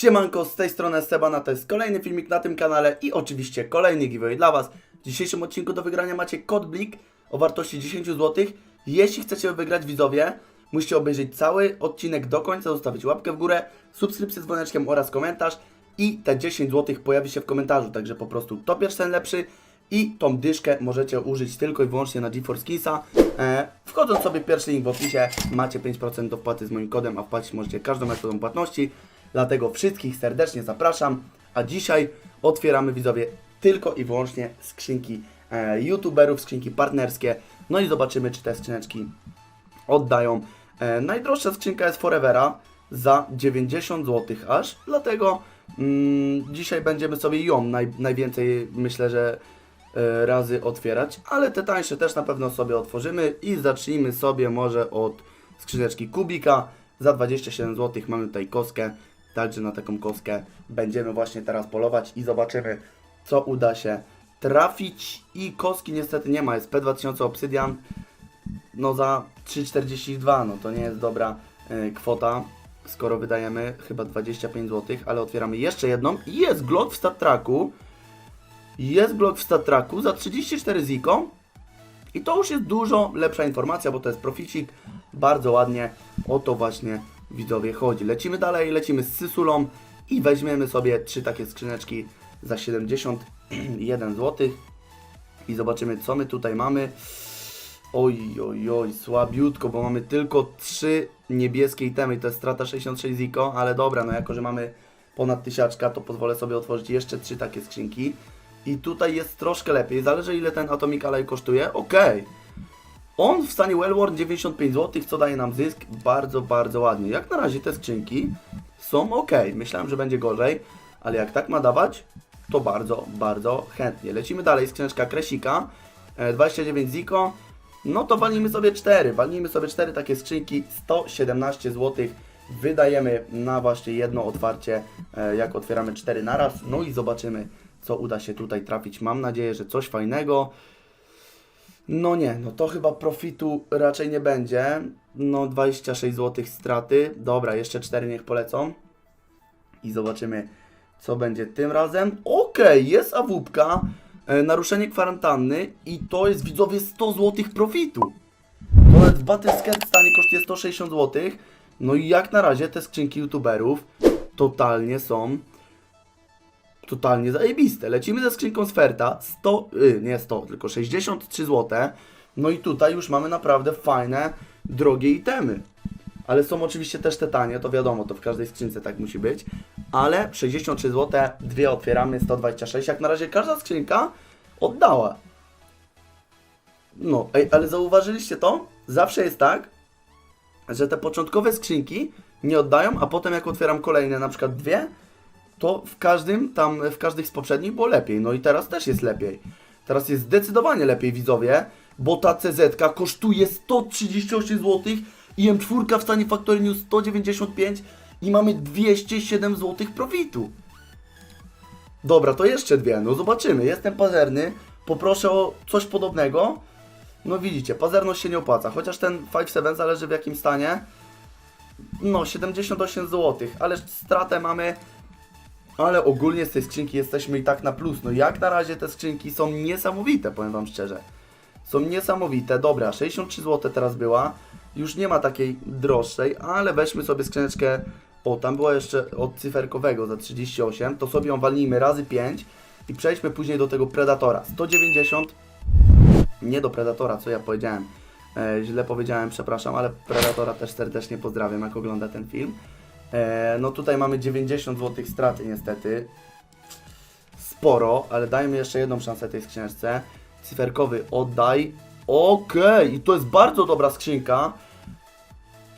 Siemanko, z tej strony Sebana, to jest kolejny filmik na tym kanale i oczywiście kolejny giveaway dla Was. W dzisiejszym odcinku do wygrania macie kod Blik o wartości 10 zł. Jeśli chcecie wygrać widzowie, musicie obejrzeć cały odcinek do końca, zostawić łapkę w górę, subskrypcję z dzwoneczkiem oraz komentarz i te 10 zł pojawi się w komentarzu, także po prostu to pierwszy ten lepszy i tą dyszkę możecie użyć tylko i wyłącznie na GeForce Kinsa. E, wchodząc sobie pierwszy link w opisie, macie 5% do wpłaty z moim kodem, a wpłacić możecie każdą metodą płatności. Dlatego wszystkich serdecznie zapraszam. A dzisiaj otwieramy widzowie tylko i wyłącznie skrzynki e, youtuberów, skrzynki partnerskie. No i zobaczymy, czy te skrzyneczki oddają. E, najdroższa skrzynka jest Forevera za 90 zł aż, dlatego mm, dzisiaj będziemy sobie ją naj, najwięcej myślę, że e, razy otwierać, ale te tańsze też na pewno sobie otworzymy i zacznijmy sobie może od skrzyneczki Kubika. Za 27 zł mamy tutaj koskę, także na taką koskę będziemy właśnie teraz polować i zobaczymy co uda się trafić. I koski niestety nie ma, jest P2000 Obsydian. No za 3,42 no to nie jest dobra e, kwota, skoro wydajemy chyba 25 zł, ale otwieramy jeszcze jedną. I jest Glock w Stat Tracku, jest Glock w Stat Tracku za 34 ziko i to już jest dużo lepsza informacja, bo to jest proficik, bardzo ładnie, o to właśnie widzowie chodzi. Lecimy dalej, lecimy z Sysulą i weźmiemy sobie trzy takie skrzyneczki za 71 zł i zobaczymy co my tutaj mamy. Oj, oj, oj, słabiutko, bo mamy tylko trzy niebieskie itemy i to jest strata 66 ziko, ale dobra, no jako, że mamy ponad tysiaczka, to pozwolę sobie otworzyć jeszcze trzy takie skrzynki. I tutaj jest troszkę lepiej, zależy ile ten Atomic Ally kosztuje, okej. On w stanie Wellworn 95 zł, co daje nam zysk, bardzo, bardzo ładnie. Jak na razie te skrzynki są ok. Myślałem, że będzie gorzej, ale jak tak ma dawać, to bardzo, bardzo chętnie. Lecimy dalej, skrzyneczka Kresika, e, 29 ziko, no to walnijmy sobie 4, walnijmy sobie 4 takie skrzynki, 117 zł wydajemy na właśnie jedno otwarcie, e, jak otwieramy 4 naraz, no i zobaczymy, co uda się tutaj trafić. Mam nadzieję, że coś fajnego. No nie, no to chyba profitu raczej nie będzie. No 26 zł straty. Dobra, jeszcze 4 niech polecą. I zobaczymy, co będzie tym razem. Okej, jest awupka. E, naruszenie kwarantanny i to jest widzowie 100 zł profitu. Nawet w Battlescat stanie kosztuje 160 zł. No i jak na razie te skrzynki youtuberów totalnie są totalnie zajebiste. Lecimy ze skrzynką z Ferta, 100, y, nie 100, tylko 63 zł. No i tutaj już mamy naprawdę fajne, drogie itemy. Ale są oczywiście też te tanie, to wiadomo, to w każdej skrzynce tak musi być. Ale 63 zł, dwie otwieramy, 126. Jak na razie każda skrzynka oddała. No, ej, ale zauważyliście to? Zawsze jest tak, że te początkowe skrzynki nie oddają, a potem jak otwieram kolejne, na przykład dwie, to w każdym tam, w każdych z poprzednich było lepiej. No i teraz też jest lepiej. Teraz jest zdecydowanie lepiej, widzowie, bo ta CZ kosztuje 138 zł i M4 w stanie Factory News 195 i mamy 207 zł profitu. Dobra, to jeszcze dwie, no zobaczymy. Jestem pazerny, poproszę o coś podobnego. No widzicie, pazerność się nie opłaca, chociaż ten 5.7 zależy w jakim stanie. No, 78 zł, ale stratę mamy ale ogólnie z tej skrzynki jesteśmy i tak na plus. No jak na razie te skrzynki są niesamowite, powiem Wam szczerze. Są niesamowite. Dobra, 63 zł teraz była. Już nie ma takiej droższej, ale weźmy sobie skrzyneczkę. O, tam była jeszcze od cyferkowego za 38. To sobie ją walnijmy razy 5 i przejdźmy później do tego Predatora. 190. Nie do Predatora, co ja powiedziałem. E, źle powiedziałem, przepraszam, ale Predatora też serdecznie pozdrawiam, jak ogląda ten film. E, no tutaj mamy 90 zł straty niestety. Sporo, ale dajmy jeszcze jedną szansę tej skrzyneczce. Cyferkowy oddaj. Okej, i to jest bardzo dobra skrzynka.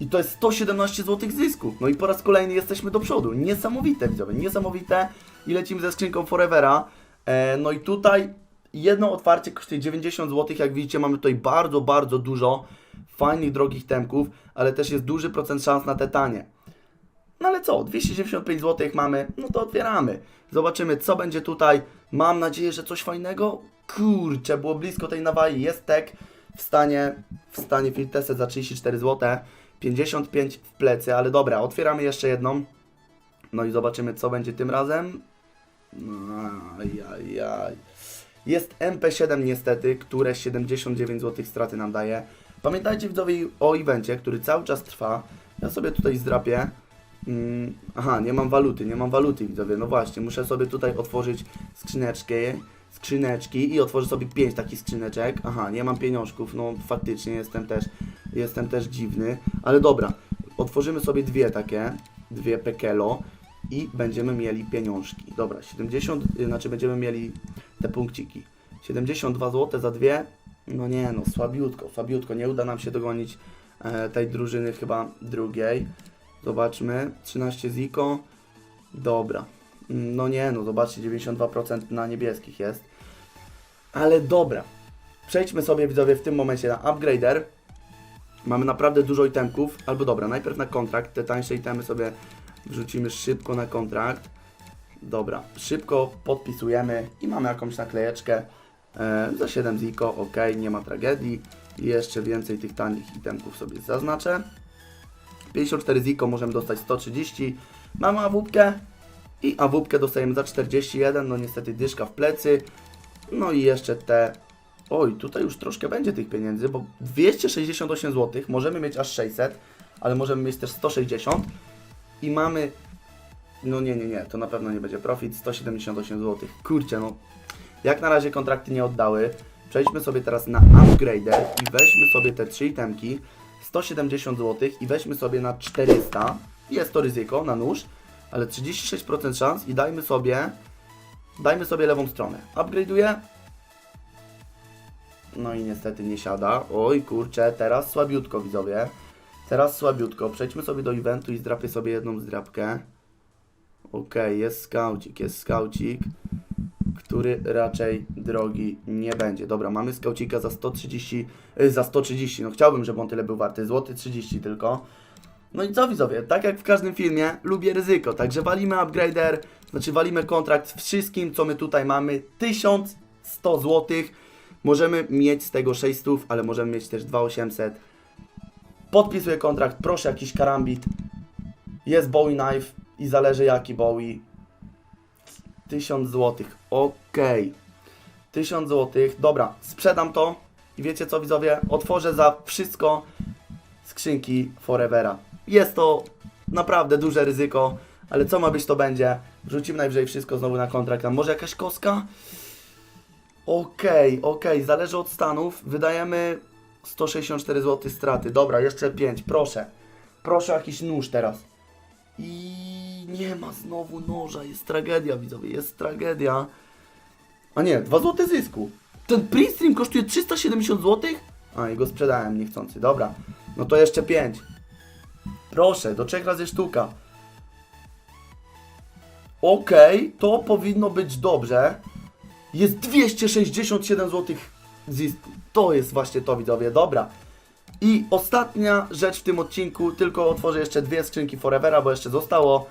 I to jest 117 zł zysku. No i po raz kolejny jesteśmy do przodu. Niesamowite widzowie, niesamowite. I lecimy ze skrzynką Forevera. E, no i tutaj jedno otwarcie kosztuje 90 zł. Jak widzicie mamy tutaj bardzo, bardzo dużo fajnych, drogich temków, ale też jest duży procent szans na te tanie. No ale co, 295 zł mamy, no to otwieramy. Zobaczymy, co będzie tutaj. Mam nadzieję, że coś fajnego. Kurczę, było blisko tej nawali. Jest tek w stanie, w stanie Filteset za 34 zł. 55 w plecy, ale dobra, otwieramy jeszcze jedną. No i zobaczymy, co będzie tym razem. Ajajaj. Jest MP7 niestety, które 79 zł straty nam daje. Pamiętajcie widzowie o evencie, który cały czas trwa. Ja sobie tutaj zdrapię. Mm, aha, nie mam waluty, nie mam waluty widzowie. No właśnie, muszę sobie tutaj otworzyć skrzyneczkę, skrzyneczki i otworzę sobie 5 takich skrzyneczek. Aha, nie mam pieniążków, no faktycznie jestem też, jestem też dziwny. Ale dobra, otworzymy sobie dwie takie, dwie pekelo i będziemy mieli pieniążki. Dobra, 70, y, znaczy będziemy mieli te punkciki. 72 zł za dwie. No nie no, słabiutko, słabiutko. Nie uda nam się dogonić e, tej drużyny chyba drugiej. Zobaczmy. 13 ziko. Dobra. Mm, No nie no, zobaczcie, 92% na niebieskich jest. Ale dobra. Przejdźmy sobie widzowie w tym momencie na upgrader. Mamy naprawdę dużo itemków. Albo dobra, najpierw na kontrakt. Te tańsze itemy sobie wrzucimy szybko na kontrakt. Dobra, szybko podpisujemy i mamy jakąś naklejeczkę e, za 7 ziko, ok, nie ma tragedii. Jeszcze więcej tych tanich itemków sobie zaznaczę. 54 ziko możemy dostać 130. Mamy awupkę i awupkę dostajemy za 41, no niestety dyszka w plecy. No i jeszcze te... Oj, tutaj już troszkę będzie tych pieniędzy, bo 268 zł, możemy mieć aż 600, ale możemy mieć też 160 i mamy no nie, nie, nie, to na pewno nie będzie profit. 178 zł. Kurczę, no. Jak na razie kontrakty nie oddały. Przejdźmy sobie teraz na upgrader i weźmy sobie te trzy itemki. 170 zł i weźmy sobie na 400. Jest to ryzyko na nóż, ale 36% szans i dajmy sobie dajmy sobie lewą stronę. Upgrade'uję. No i niestety nie siada. Oj kurczę, teraz słabiutko widzowie. Teraz słabiutko. Przejdźmy sobie do eventu i zdrapię sobie jedną zdrapkę. Okej, jest skaucik, jest skaucik, który raczej drogi nie będzie. Dobra, mamy skaucika za 130, y, za 130, no chciałbym, żeby on tyle był warty, złoty 30 tylko. No i co widzowie, tak jak w każdym filmie, lubię ryzyko, także walimy upgrader, znaczy walimy kontrakt wszystkim, co my tutaj mamy, 1100 zł. Możemy mieć z tego 600, ale możemy mieć też 2800. Podpisuję kontrakt, proszę jakiś karambit. Jest Bowie Knife i zależy jaki Bowie. 1000 zł. Okej. 1000 zł. Dobra, sprzedam to. I wiecie co widzowie? Otworzę za wszystko skrzynki Forevera. Jest to naprawdę duże ryzyko, ale co ma być to będzie. Wrzucimy najwyżej wszystko znowu na kontrakt. A może jakaś koska? Okej, okej, zależy od stanów. Wydajemy 164 zł straty. Dobra, jeszcze 5, proszę. Proszę jakiś nóż teraz. I nie ma znowu noża, jest tragedia widzowie, jest tragedia. A nie, 2 zł zysku. Ten print stream kosztuje 370 zł? A, i go sprzedałem niechcący, dobra. No to jeszcze 5. Proszę, do 3 razy sztuka. Okej, to powinno być dobrze. Jest 267 zł zysku. To jest właśnie to widzowie, dobra. I ostatnia rzecz w tym odcinku, tylko otworzę jeszcze dwie skrzynki Forevera, bo jeszcze zostało.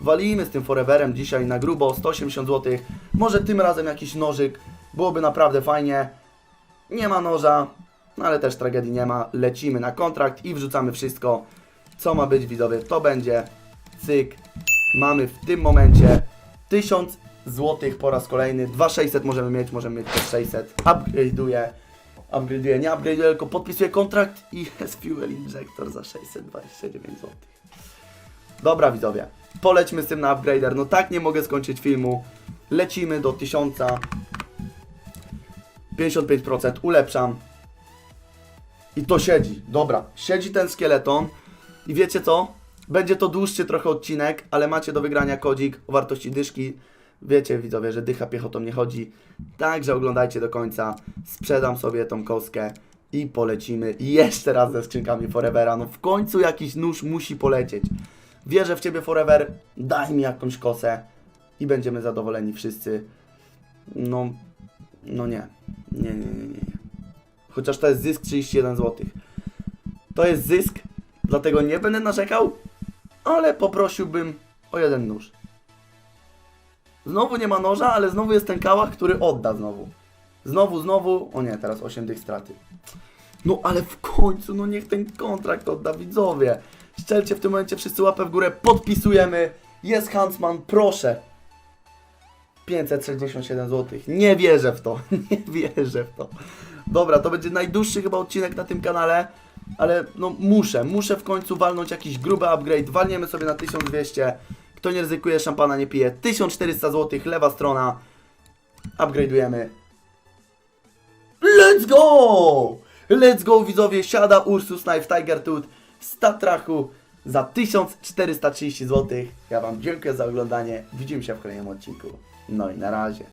Walimy z tym Foreverem dzisiaj na grubo, 180 zł. Może tym razem jakiś nożyk, byłoby naprawdę fajnie. Nie ma noża, no ale też tragedii nie ma. Lecimy na kontrakt i wrzucamy wszystko, co ma być widzowie. To będzie cyk. Mamy w tym momencie 1000 zł po raz kolejny. 2600 możemy mieć, możemy mieć też 600. Upgrade'uję upgrade'uję, nie upgrade'uję, tylko podpisuję kontrakt i jest fuel injector za 629 zł. Dobra widzowie, polećmy z tym na upgrader. No tak nie mogę skończyć filmu. Lecimy do 1000. 55% ulepszam. I to siedzi. Dobra, siedzi ten szkieleton. I wiecie co? Będzie to dłuższy trochę odcinek, ale macie do wygrania kodzik o wartości dyszki. Wiecie widzowie, że dycha piechotą nie chodzi. Także oglądajcie do końca. Sprzedam sobie tą kostkę i polecimy jeszcze raz ze skrzynkami Forevera. No w końcu jakiś nóż musi polecieć. Wierzę w Ciebie Forever. Daj mi jakąś kosę i będziemy zadowoleni wszyscy. No, no nie. Nie, nie, nie, nie. Chociaż to jest zysk 31 zł. To jest zysk, dlatego nie będę narzekał, ale poprosiłbym o jeden nóż. Znowu nie ma noża, ale znowu jest ten kałach, który odda znowu. Znowu, znowu. O nie, teraz 8 tych straty. No ale w końcu, no niech ten kontrakt odda widzowie. Szczelcie w tym momencie wszyscy łapę w górę, podpisujemy Jest Huntsman, proszę. 567 zł. Nie wierzę w to. Nie wierzę w to. Dobra, to będzie najdłuższy chyba odcinek na tym kanale, ale no muszę, muszę w końcu walnąć jakiś gruby upgrade. Walniemy sobie na 1200. Kto nie ryzykuje, szampana nie pije. 1400 zł, lewa strona. Upgrade'ujemy. Let's go! Let's go widzowie, siada Ursus Knife Tiger Tooth w Statrachu za 1430 zł. Ja Wam dziękuję za oglądanie. Widzimy się w kolejnym odcinku. No i na razie.